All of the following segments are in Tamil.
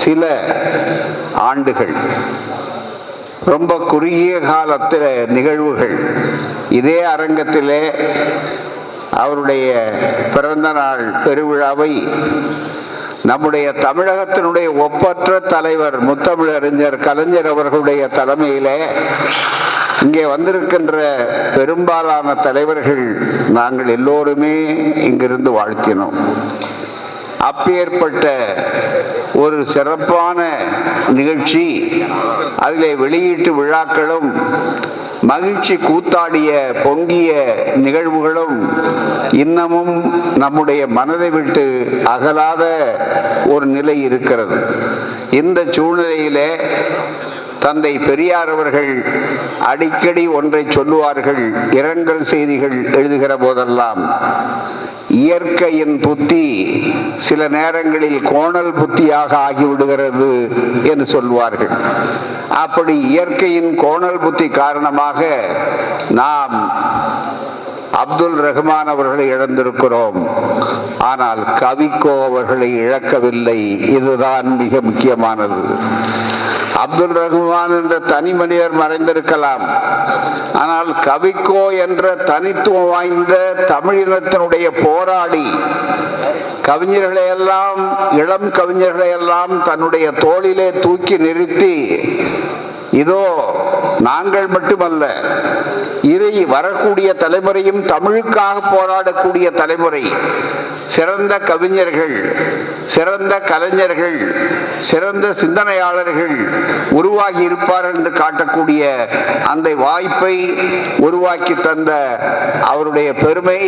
சில ஆண்டுகள் ரொம்ப குறுகிய காலத்தில் நிகழ்வுகள். இதே அரங்கத்திலே அவருடைய பிறந்த நாள் பெருவிழாவை நம்முடைய தமிழகத்தினுடைய ஒப்பற்ற தலைவர் முத்தமிழறிஞர் கலைஞர் அவர்களுடைய தலைமையிலே இங்கே வந்திருக்கின்ற பெரும்பாலான தலைவர்கள் நாங்கள் எல்லோருமே இங்கிருந்து வாழ்த்தினோம். அப்பேற்பட்ட ஒரு சிறப்பான நிகழ்ச்சி. அதிலே வெளியீட்டு விழாக்களும் மகிழ்ச்சி கூத்தாடிய பொங்கிய நிகழ்வுகளும் இன்னமும் நம்முடைய மனதை விட்டு அகலாத ஒரு நிலை இருக்கிறது. இந்த சூழ்நிலையிலே தந்தை பெரியார் அவர்கள் அடிக்கடி ஒன்றை சொல்லுவார்கள் இரங்கல் செய்திகள் எழுதுகிற போதெல்லாம். இயற்கையின் புத்தி சில நேரங்களில் கோணல் புத்தியாக ஆகிவிடுகிறது என்று சொல்வார்கள். அப்படி இயற்கையின் கோணல் புத்தி காரணமாக நாம் அப்துல் ரஹ்மான் அவர்களை இழந்திருக்கிறோம். ஆனால் கவிக்கோ அவர்களை இழக்கவில்லை. இதுதான் மிக முக்கியமானது. அப்துல் ரஹ்மான் என்ற தனி மனிதர் மறைந்திருக்கலாம். ஆனால் கவிக்கோ என்ற தனித்துவம் வாய்ந்த தமிழினத்தினுடைய போராடி கவிஞர்களை எல்லாம் இளம் கவிஞர்களை எல்லாம் தன்னுடைய தோளிலே தூக்கி நிறுத்தி இதோ நாங்கள் மட்டுமல்ல இறை வரக்கூடிய தலைமுறையும் தமிழுக்காக போராடக்கூடிய தலைமுறை சிறந்த கவிஞர்கள் சிறந்த கலைஞர்கள் சிறந்த சிந்தனையாளர்கள் உருவாகி இருப்பார்கள் என்று காட்டக்கூடிய அந்த வாய்ப்பை உருவாக்கி தந்த அவருடைய பெருமை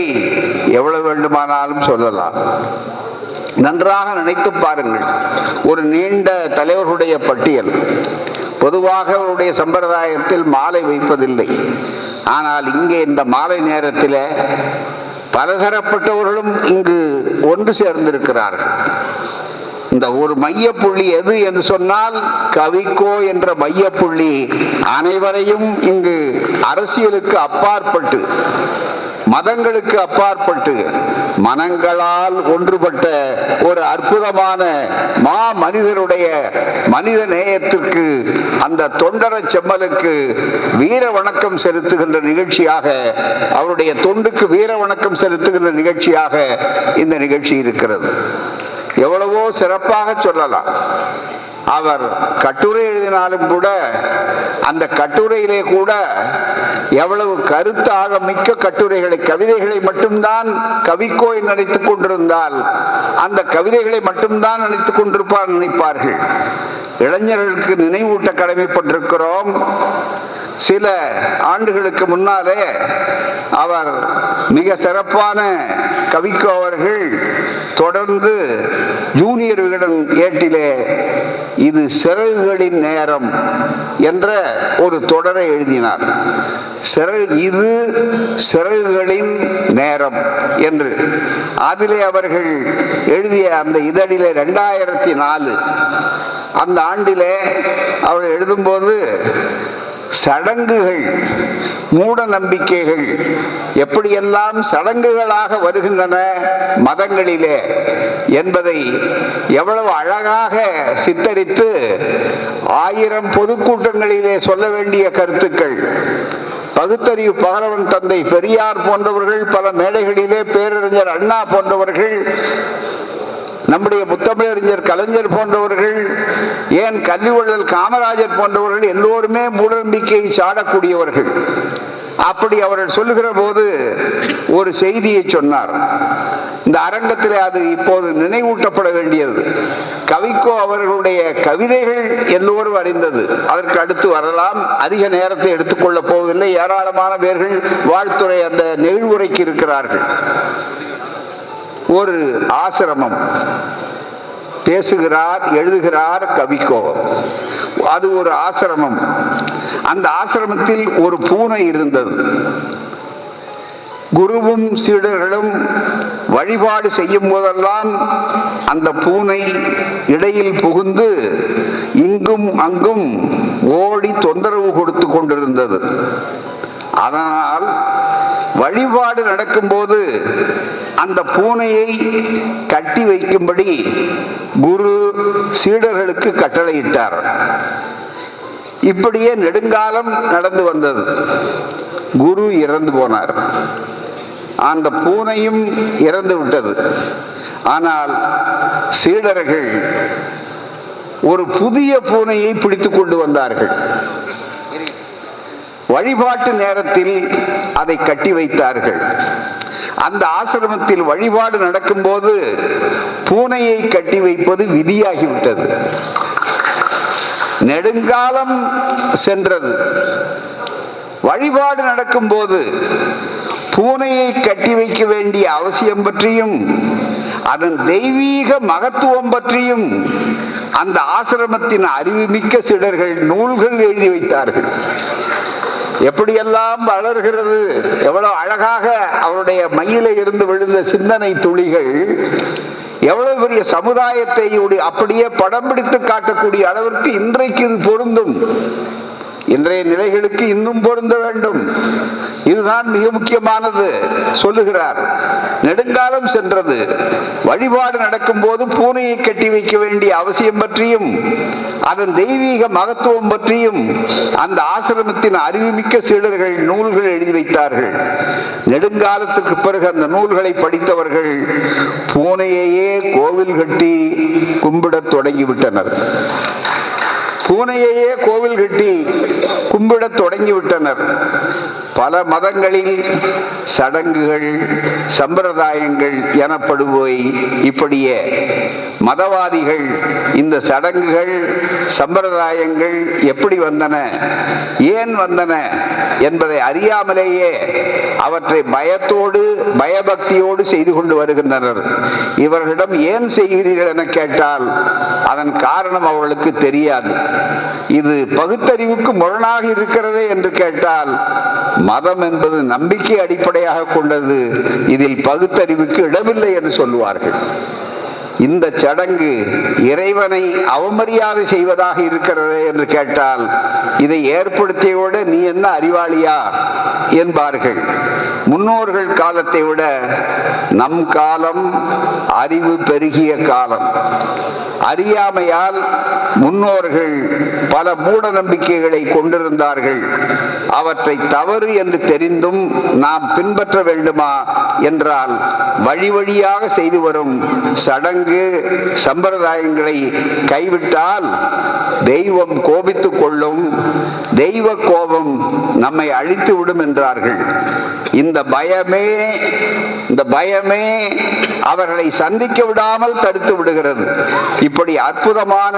எவ்வளவு வேண்டுமானாலும் சொல்லலாம். நன்றாக நினைத்து பாருங்கள் ஒரு நீண்ட தலைவர்களுடைய பட்டியல். பொதுவாக அவருடைய சம்பிரதாயத்தில் மாலை வைப்பதில்லை. ஆனால் இங்கே இந்த மாலை நேரத்தில் பலதரப்பட்டவர்களும் இங்கு ஒன்று சேர்ந்திருக்கிறார்கள். இந்த ஒரு மையப்புள்ளி எது என்று சொன்னால் கவிக்கோ என்ற மையப்புள்ளி அனைவரையும் இங்கு அரசியலுக்கு அப்பாற்பட்டு மதங்களுக்கு அப்பாற்பட்டு மனங்களால் ஒன்றுபட்ட ஒரு அற்புதமான மா மனிதனுடைய மனித நேயத்திற்கு அந்த தொண்டர செம்மலுக்கு வீர வணக்கம் செலுத்துகின்ற நிகழ்ச்சியாக அவருடைய தொண்டுக்கு வீர வணக்கம் செலுத்துகின்ற நிகழ்ச்சியாக இந்த நிகழ்ச்சி இருக்கிறது. எவ்வளவோ சிறப்பாக சொல்லலாம். அவர் கட்டுரை எழுதினாலும் கூட அந்த கட்டுரையிலே கூட எவ்வளவு கருத்தாக மிக்க கட்டுரைகளை கவிதைகளை மட்டும்தான் கவிக்கோயில் நினைத்துக் கொண்டிருந்தால் அந்த கவிதைகளை மட்டும்தான் நினைத்துக் கொண்டிருப்பார் நினைப்பார்கள். இளைஞர்களுக்கு நினைவூட்ட கடமைப்பட்டிருக்கிறோம். சில ஆண்டுகளுக்கு முன்னாலே அவர் மிக சிறப்பான கவிக்கோ அவர்கள் தொடர்ந்து ஜூனியர் விகடன் ஏட்டிலே இது சிறகுகளின் நேரம் என்ற ஒரு தொடரை எழுதினார். சிறகு இது சிறகுகளின் நேரம் என்று. அதிலே அவர்கள் எழுதிய அந்த இதழிலே ரெண்டாயிரத்தி நாலு. அந்த ஆண்டிலே அவர் எழுதும்போது சடங்குகள் மூட நம்பிக்கைகள் எப்படியெல்லாம் சடங்குகளாக வருகின்றன மதங்களிலே என்பதை எவ்வளவு அழகாக சித்தரித்து ஆயிரம் பொதுக்கூட்டங்களிலே சொல்ல வேண்டிய கருத்துக்கள். பகுத்தறிவு பகலவன் தந்தை பெரியார் போன்றவர்கள் பல மேடைகளிலே பேரறிஞர் அண்ணா போன்றவர்கள் நம்முடைய முத்தமிழறிஞர் கலைஞர் போன்றவர்கள் ஏன் கல்விவள்ளல் காமராஜர் போன்றவர்கள் எல்லோருமே மூடநம்பிக்கையை சாடக்கூடியவர்கள். அப்படி அவர்கள் சொல்லுகிற போது ஒரு செய்தியை சொன்னார். இந்த அரங்கத்தில் அது இப்போது நினைவூட்டப்பட வேண்டியது. கவிக்கோ அவர்களுடைய கவிதைகள் எல்லோரும் அறிந்தது. அதற்கு அடுத்து வரலாம். அதிக நேரத்தை எடுத்துக்கொள்ளப் போவதில்லை. ஏராளமான பேர்கள் வாழ்த்துறை அந்த நெகிழ்வுரைக்கு இருக்கிறார்கள். ஒரு ஆசிரமம். பேசுகிறார் எழுதுகிறார் கவிக்கோ. அது ஒரு ஆசிரமம். அந்த ஆசிரமத்தில் ஒரு பூனை இருந்தது. குருவும் சீடர்களும் வழிபாடு செய்யும் போதெல்லாம் அந்த பூனை இடையில் புகுந்து இங்கும் அங்கும் ஓடி தொந்தரவு கொடுத்து கொண்டிருந்தது. அதனால் வழிபாடு நடக்கும்போது அந்த பூனையை கட்டி வைக்கும்படி குரு சீடர்களுக்கு கட்டளையிட்டார். இப்படியே நெடுங்காலம் நடந்து வந்தது. குரு இறந்து போனார். அந்த பூனையும் இறந்து விட்டது. ஆனால் சீடர்கள் ஒரு புதிய பூனையை பிடித்து கொண்டு வந்தார்கள். வழிபாட்டு நேரத்தில் அதை கட்டி வைத்தார்கள். அந்த ஆசிரமத்தில் வழிபாடு நடக்கும்போது பூனையை கட்டி வைப்பது விதியாகிவிட்டது. நெடுங்காலம் சென்றது. வழிபாடு நடக்கும்போது பூனையை கட்டி வைக்க வேண்டிய அவசியம் பற்றியும் அதன் தெய்வீக மகத்துவம் பற்றியும் அந்த ஆசிரமத்தின் அறிவுமிக்க சிலர்கள் நூல்கள் எழுதி வைத்தார்கள். எப்படியெல்லாம் வளர்கிறது? எவ்வளவு அழகாக அவருடைய மயில இருந்து விழுந்த சிந்தனை துளிகள் எவ்வளவு பெரிய சமுதாயத்தை அப்படியே படம் பிடித்து காட்டக்கூடிய அளவிற்கு இன்றைக்கு இது பொருந்தும். இன்றைய நிலைகளுக்கு இன்னும் பொருந்த வேண்டும். இதுதான் மிக முக்கியமானது சொல்லுகிறார். நெடுங்காலம் சென்றது. வழிபாடு நடக்கும்போது பூனையை கட்டி வைக்க வேண்டிய அவசியம் பற்றியும் அதன் தெய்வீக மகத்துவம் பற்றியும் அந்த ஆசிரமத்தின் அறிவுமிக்க சீடர்கள் நூல்கள் எழுதி வைத்தார்கள். நெடுங்காலத்துக்கு பிறகு அந்த நூல்களை படித்தவர்கள் பூனையையே கோவில் கட்டி கும்பிடத் தொடங்கிவிட்டனர். பூனையையே கோவில் கட்டி கும்பிடத் தொடங்கிவிட்டனர் பல மதங்களில் சடங்குகள் சம்பிரதாயங்கள் எனப்படுவோய் இப்படியே மதவாதிகள் இந்த சடங்குகள் சம்பிரதாயங்கள் எப்படி வந்தன ஏன் வந்தன என்பதை அறியாமலேயே அவற்றை பயத்தோடு பயபக்தியோடு செய்து கொண்டு வருகின்றனர். இவர்களிடம் ஏன் செய்கிறீர்கள் என கேட்டால் அதன் காரணம் அவர்களுக்கு தெரியாது. இது பகுத்தறிவுக்கு முரணாக இருக்கிறதே என்று கேட்டால் மதம் என்பது நம்பிக்கை அடிப்படையாக கொண்டது. இதில் பகுத்தறிவுக்கு இடமில்லை என்று சொல்லுவார்கள். இந்த சடங்கு இறைவனை அவமரியாதை செய்வதாக இருக்கிறது என்று கேட்டால் இதை ஏற்படுத்தியோட நீ என்ன அறிவாளியா என்பார்கள். முன்னோர்கள் காலத்தை விட நம் காலம் அறிவு பெருகிய காலம். அறியாமையால் முன்னோர்கள் பல மூட நம்பிக்கைகளை கொண்டிருந்தார்கள். அவற்றை தவறு என்று தெரிந்தும் நாம் பின்பற்ற வேண்டுமா என்றால் வழி வழியாக செய்து வரும் சடங்கு சம்பிரதாயங்களை கைவிட்டால் தெய்வம் கோபித்துக் கொள்ளும் தெய்வ கோபம் நம்மை அழித்து விடும் என்றார்கள். இந்த பயமே இந்த பயமே அவர்களை சந்திக்க விடாமல் தடுத்து விடுகிறது. இப்படி அற்புதமான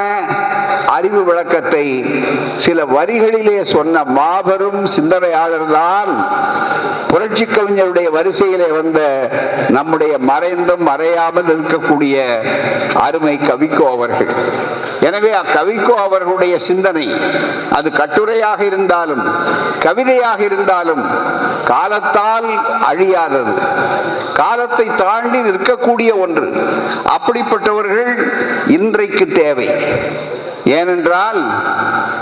அறிவு விளக்கத்தை சில வரிகளிலே சொன்ன மாபெரும் சிந்தனையாளர் தான் புரட்சி கவிஞருடைய வரிசையிலே வந்த நம்முடைய மறைந்தும் மறையாமல் இருக்கக்கூடிய அருமை கவிக்கோ அவர்கள். எனவே அக்கவிக்கோ அவர்களுடைய சிந்தனை அது கட்டுரையாக இருந்தாலும் கவிதையாக இருந்தாலும் காலத்தால் அழியாதது. காலத்தை தாண்டி நிற்கக்கூடிய ஒன்று. அப்படிப்பட்டவர்கள் இன்றைக்கு தேவை. ஏனென்றால்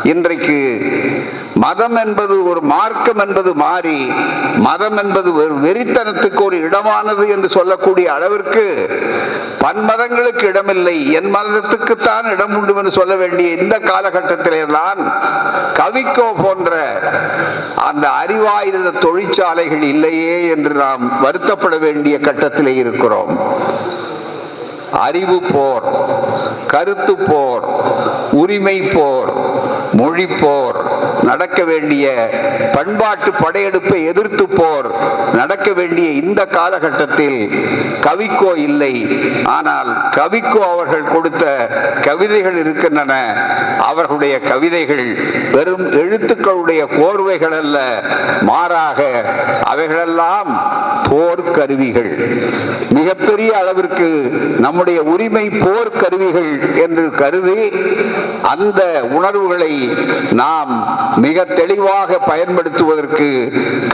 இன்றைக்கு மதம் என்பது ஒரு மார்க்கம் என்பது மாறி மதம் என்பது ஒரு வெறித்தனத்துக்கு ஒரு இடமானது என்று சொல்லக்கூடிய அளவிற்கு பன்மதங்களுக்கு இடமில்லை என் மதத்துக்குத்தான் இடம் உண்டு என்று சொல்ல வேண்டிய இந்த காலகட்டத்திலே தான் கவிக்கோ போன்ற அந்த அறிவாயுத தொழிற்சாலைகள் இல்லையே என்று நாம் வருத்தப்பட வேண்டிய கட்டத்திலே இருக்கிறோம். அறிவு போர் கருத்து போர் உரிமை போர். மொழி போர் நடக்க வேண்டிய பண்பாட்டு படையெடுப்பை எதிர்த்து போர் நடக்க வேண்டிய இந்த காலகட்டத்தில் கவிக்கோ இல்லை. ஆனால் கவிக்கோ அவர்கள் கொடுத்த கவிதைகள் இருக்கின்றன. அவர்களுடைய கவிதைகள் வெறும் எழுத்துக்களுடைய கோர்வைகள் அல்ல. மாறாக அவைகளெல்லாம் போர்க்கருவிகள் மிகப்பெரிய அளவிற்கு நம்முடைய உரிமை போர்க்கருவிகள் என்று கருதி அந்த உணர்வுகளை நாம் மிக தெளிவாக பயன்படுத்துவதற்கு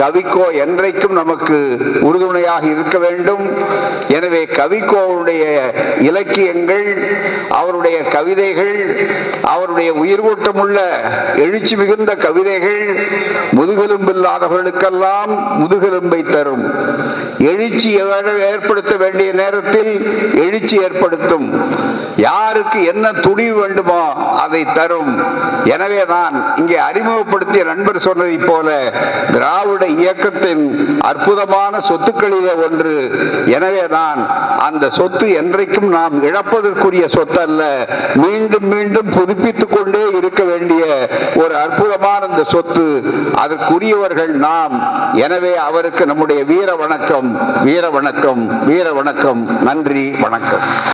கவிக்கோ என்றைக்கும் நமக்கு உறுதுணையாக இருக்க வேண்டும். எனவே கவிக்கோவுடைய இலக்கியங்கள் அவருடைய கவிதைகள் அவருடைய உயிர்வூட்டமுள்ள எழுச்சி மிகுந்த கவிதைகள் முதுகெலும்பில்லாதவர்களுக்கெல்லாம் முதுகெலும்பை தரும். எழுச்சி ஏற்படுத்த வேண்டிய நேரத்தில் எழுச்சி ஏற்படுத்தும். யாருக்கு என்ன துணிவு வேண்டுமோ அதை தரும். என எனவேதான் இங்கே அறிமுகப்படுத்திய நண்பர் சொன்னதைப் போல திராவிட இயக்கத்தின் அற்புதமான சொத்துக்களிலே ஒன்று. எனவே தான் அந்த சொத்து என்றைக்கும் நாம் இழப்பதற்குரிய சொத்து அல்ல மீண்டும் மீண்டும் புதுப்பித்துக் கொண்டே இருக்க வேண்டிய ஒரு அற்புதமான இந்த சொத்து. அதற்குரியவர்கள் நாம். எனவே அவருக்கு நம்முடைய வீர வணக்கம். வீர வணக்கம். வீர வணக்கம். நன்றி. வணக்கம்.